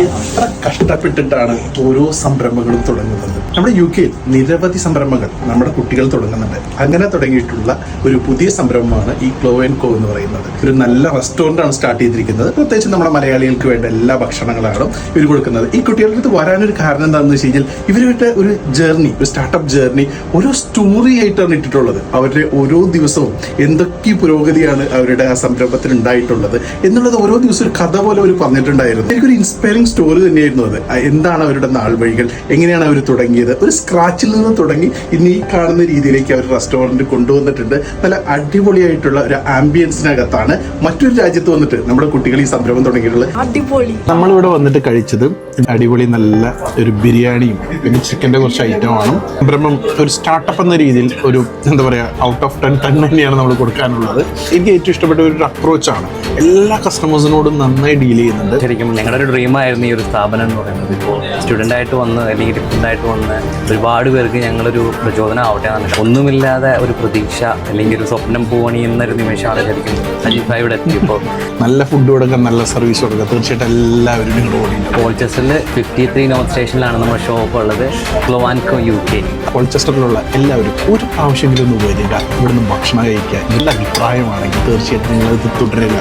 എത്ര കഷ്ടപ്പെട്ടിട്ടാണ് ഓരോ സംരംഭങ്ങളും തുടങ്ങുന്നത്? നമ്മുടെ യു കെയിൽ നിരവധി സംരംഭങ്ങൾ നമ്മുടെ കുട്ടികൾ തുടങ്ങുന്നുണ്ട്. അങ്ങനെ തുടങ്ങിയിട്ടുള്ള ഒരു പുതിയ സംരംഭമാണ് ഈ ക്ലോ ആൻഡ് കോ എന്ന് പറയുന്നത്. ഒരു നല്ല റെസ്റ്റോറന്റ് ആണ് സ്റ്റാർട്ട് ചെയ്തിരിക്കുന്നത്. പ്രത്യേകിച്ച് നമ്മുടെ മലയാളികൾക്ക് വേണ്ട എല്ലാ ഭക്ഷണങ്ങളാണ് ഇവർ കൊടുക്കുന്നത്. ഈ കുട്ടികളുടെ അടുത്ത് വരാനൊരു കാരണം എന്താണെന്ന് വെച്ച് കഴിഞ്ഞാൽ ഇവരുടെ ഒരു ജേർണി ഒരു സ്റ്റാർട്ടപ്പ് ജേർണി ഓരോ സ്റ്റോറി ആയിട്ടാണ് ഇട്ടിട്ടുള്ളത്. അവരുടെ ഓരോ ദിവസവും എന്തൊക്കെ പുരോഗതിയാണ് അവരുടെ ആ സംരംഭത്തിൽ ഉണ്ടായിട്ടുള്ളത് എന്നുള്ളത് ഓരോ ദിവസവും ഒരു കഥ പോലെ അവർ പറഞ്ഞിട്ടുണ്ടായിരുന്നു. എനിക്കൊരു ഇൻസ്പയറിംഗ് സ്റ്റോറി തന്നെയായിരുന്നു അത്. എന്താണ് അവരുടെ നാൾ വഴികൾ? എങ്ങനെയാണ് അവർ തുടങ്ങിയത്? ഒരു സ്ക്രാച്ചിൽ നിന്ന് തുടങ്ങി ഇന്ന് ഈ കാണുന്ന രീതിയിലേക്ക് അവർ റെസ്റ്റോറന്റ് കൊണ്ടുവന്നിട്ടുണ്ട്. നല്ല അടിപൊളിയായിട്ടുള്ള ഒരു ആംബിയൻസിനകത്താണ് മറ്റൊരു രാജ്യത്ത് വന്നിട്ട് നമ്മുടെ കുട്ടികൾ ഈ സംരംഭം തുടങ്ങിയിട്ടുള്ളത്. അടിപൊളി. നമ്മളിവിടെ വന്നിട്ട് കഴിച്ചത് അടിപൊളി നല്ല ഒരു ബിരിയാണിയും പിന്നെ ചിക്കന്റെ കുറച്ച് ഐറ്റമാണ് സംരംഭം ഒരു സ്റ്റാർട്ടപ്പ് എന്ന രീതിയിൽ ഒരു എന്താ പറയുക ഔട്ട് ഓഫ് ടെൻ ടെൻ തന്നെയാണ് നമ്മൾ കൊടുക്കാനുള്ളത്. എനിക്ക് ഏറ്റവും ഇഷ്ടപ്പെട്ട ഒരു അപ്രോച്ചാണ് എല്ലാ കസ്റ്റമേഴ്സിനോടും നന്നായി ഡീൽ ചെയ്യുന്നുണ്ട്. ശരിക്കും ഞങ്ങളുടെ ഒരു ഡ്രീം ആയിരുന്നു ഈ ഒരു സ്ഥാപനം എന്ന് പറയുന്നത് ഇപ്പോൾ സ്റ്റുഡന്റ് ആയിട്ട് വന്ന് അല്ലെങ്കിൽ ഡിഫറന്റ് ആയിട്ട് വന്ന് ഒരുപാട് പേർക്ക് ഞങ്ങളൊരു പ്രചോദനം ആവട്ടെ എന്നാണ് ഒന്നുമില്ലാതെ ഒരു പ്രതീക്ഷ അല്ലെങ്കിൽ ഒരു സ്വപ്നം പോകണി എന്നൊരു നിമിഷമാണ് ശരിക്കും അജിത് ഭായി ഇവിടെ എത്തിയപ്പോൾ. നല്ല ഫുഡ് കൊടുക്കാം നല്ല സർവീസ് കൊടുക്കുക തീർച്ചയായിട്ടും എല്ലാവരും നിങ്ങളുടെ ഫിഫ്റ്റി ത്രീ നോർത്ത് സ്റ്റേഷനിലാണ് നമ്മുടെ ഷോപ്പ് ഉള്ളത്. ക്ലോവാൻകോ യു കെ കോൾച്ചസ്റ്ററിലുള്ള എല്ലാവരും ഒരു പ്രാവശ്യമെങ്കിലും ഒന്ന് വരിക. ഇവിടുന്ന് ഭക്ഷണം കഴിക്കുക. നല്ല അഭിപ്രായമാണെങ്കിൽ തീർച്ചയായിട്ടും നിങ്ങളത് തുടരുക.